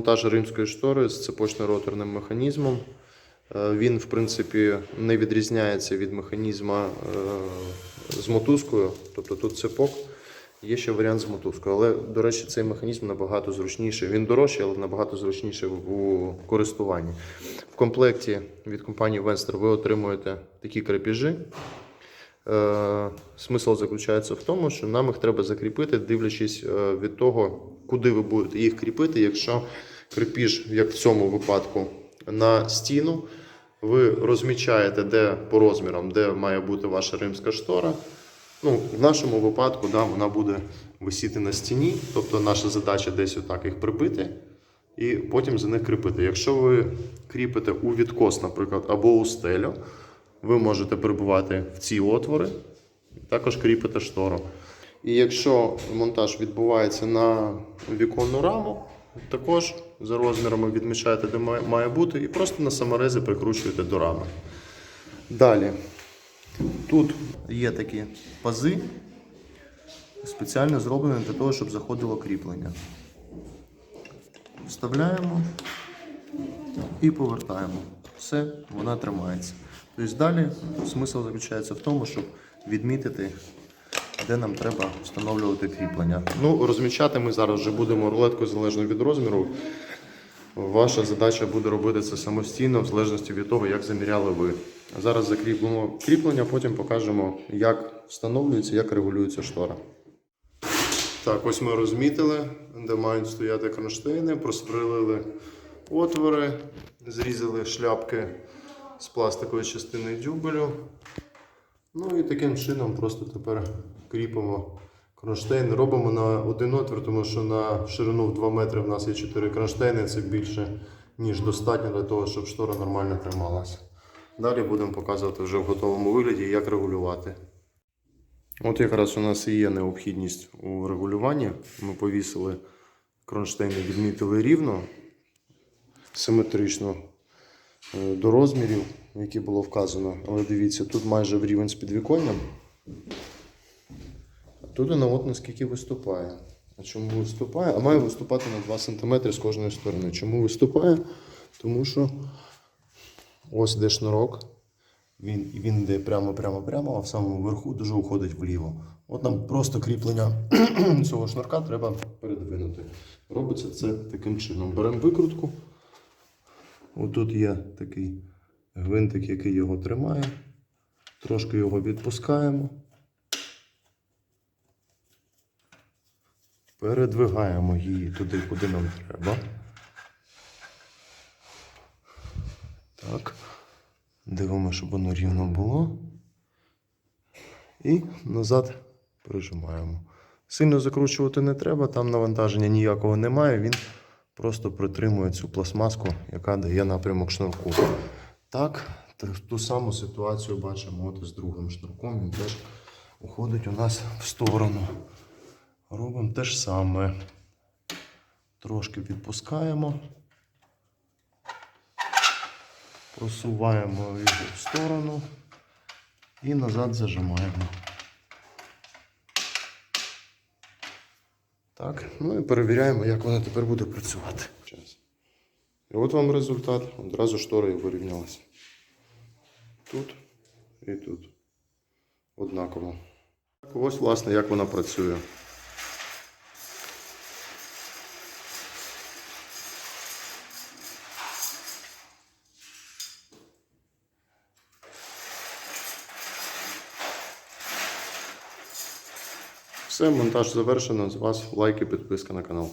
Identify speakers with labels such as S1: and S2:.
S1: монтаж римської штори з цепочно-роторним механізмом. Е, Він, в принципі, не відрізняється від механізму е, з мотузкою, тобто тут цепок. Є ще варіант з мотузкою, але, до речі, цей механізм набагато зручніший. Він дорожчий, але набагато зручніший у користуванні. В комплекті від компанії Venster ви отримуєте такі крепіжі. Е, Смисл заключається в тому, що нам їх треба закріпити, дивлячись від того, куди ви будете їх кріпити. Якщо крепіж, як в цьому випадку, на стіну, ви розмічаєте, де по розмірам, де має бути ваша римська штора. Ну, в нашому випадку да, вона буде висіти на стіні, тобто наша задача десь отак їх прибити і потім за них кріпити. Якщо ви кріпите у відкос, наприклад, або у стелю, ви можете прибувати в ці отвори, також кріпите штору. І якщо монтаж відбувається на віконну раму, також за розмірами відмічаєте, де має- бути, і просто на саморези прикручуєте до рами. Далі. Тут є такі пази, спеціально зроблені для того, щоб заходило кріплення. Вставляємо і повертаємо. Все, вона тримається. Тобто далі смисл заключається в тому, щоб відмітити, де нам треба встановлювати кріплення. Ну, розмічати ми зараз вже будемо рулеткою залежно від розміру. Ваша задача буде робити це самостійно, в залежності від того, як заміряли ви. Зараз закріпимо кріплення, потім покажемо, як встановлюється, як регулюється штора. Так, ось ми розмітили, де мають стояти кронштейни, просверлили отвори, зрізали шляпки з пластикової частини дюбелю. Ну і таким чином просто тепер кріпимо кронштейн. Робимо на один отвір, тому що на ширину в 2 метри в нас є 4 кронштейни, це більше, ніж достатньо для того, щоб штора нормально трималася. Далі будемо показувати вже в готовому вигляді, як регулювати. От якраз у нас і є необхідність у регулюванні. Ми повісили кронштейни, відмітили рівно, симетрично е, до розмірів, які було вказано. Але дивіться, тут майже в рівень з підвіконням. Тут вона от наскільки виступає. А чому виступає? А має виступати на 2 см з кожної сторони. Чому виступає? Тому що ось де шнурок. Він, він йде прямо, прямо, прямо, а в самому верху дуже уходить вліво. От нам просто кріплення цього шнурка треба передвинути. Робиться це таким чином. Беремо викрутку. Отут є такий гвинтик, який його тримає. Трошки його відпускаємо. Передвигаємо її туди, куди нам треба. Так. Дивимо, щоб воно рівно було. І назад прижимаємо. Сильно закручувати не треба, там навантаження ніякого немає. Він просто притримує цю пластмаску, яка дає напрямок шнурку. Так, ту саму ситуацію бачимо от з другим шнурком. Він теж уходить у нас в сторону. Робимо те ж саме. Трошки відпускаємо. Просуваємо його в сторону і назад зажимаємо. Так, ну і перевіряємо, як воно тепер буде працювати. І от вам результат. Одразу штори вирівнялися. Тут і тут. Однаково. Ось, власне, як вона працює. Все, монтаж завершено. З вас лайк і підписка на канал.